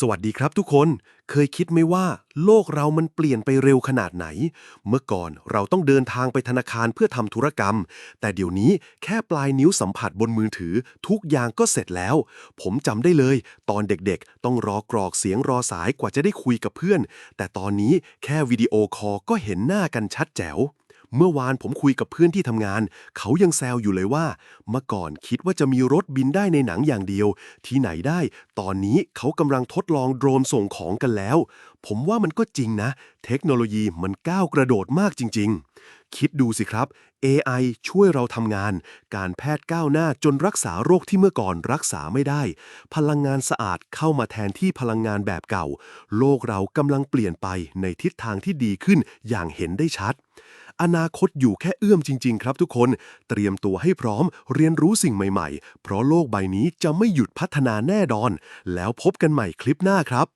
สวัสดีครับทุกคน เคยคิดไหมว่าโลกเรามันเปลี่ยนไปเร็วขนาดไหน เมื่อก่อนเราต้องเดินทางไปธนาคารเพื่อทำธุรกรรม แต่เดี๋ยวนี้แค่ปลายนิ้วสัมผัสบนมือถือ ทุกอย่างก็เสร็จแล้ว ผมจำได้เลย ตอนเด็กๆ ต้องรอกรอกเสียงรอสายกว่าจะได้คุยกับเพื่อน แต่ตอนนี้แค่วิดีโอคอลก็เห็นหน้ากันชัดแจ๋ว เมื่อวานผมคุยกับเพื่อนที่ทำงาน เขายังแซวอยู่เลยว่า เมื่อก่อนคิดว่าจะมีรถบินได้ในหนังอย่างเดียว ที่ไหนได้ ตอนนี้เขากำลังทดลองโดรนส่งของกันแล้ว ผมว่ามันก็จริงนะ เทคโนโลยีมันก้าวกระโดดมากจริง ๆ คิดดูสิครับ AI ช่วยเราทำงาน การแพทย์ก้าวหน้าจนรักษาโรคที่เมื่อก่อนรักษาไม่ได้ พลังงานสะอาดเข้ามาแทนที่พลังงานแบบเก่า โลกเรากำลังเปลี่ยนไปในทิศทางที่ดีขึ้นอย่างเห็นได้ชัด อนาคตอยู่แค่เอื้อมจริง ๆ ครับทุกคน เตรียมตัวให้พร้อมเรียนรู้สิ่งใหม่ ๆ เพราะโลกใบนี้จะไม่หยุดพัฒนาแน่นอน แล้วพบกันใหม่คลิปหน้าครับ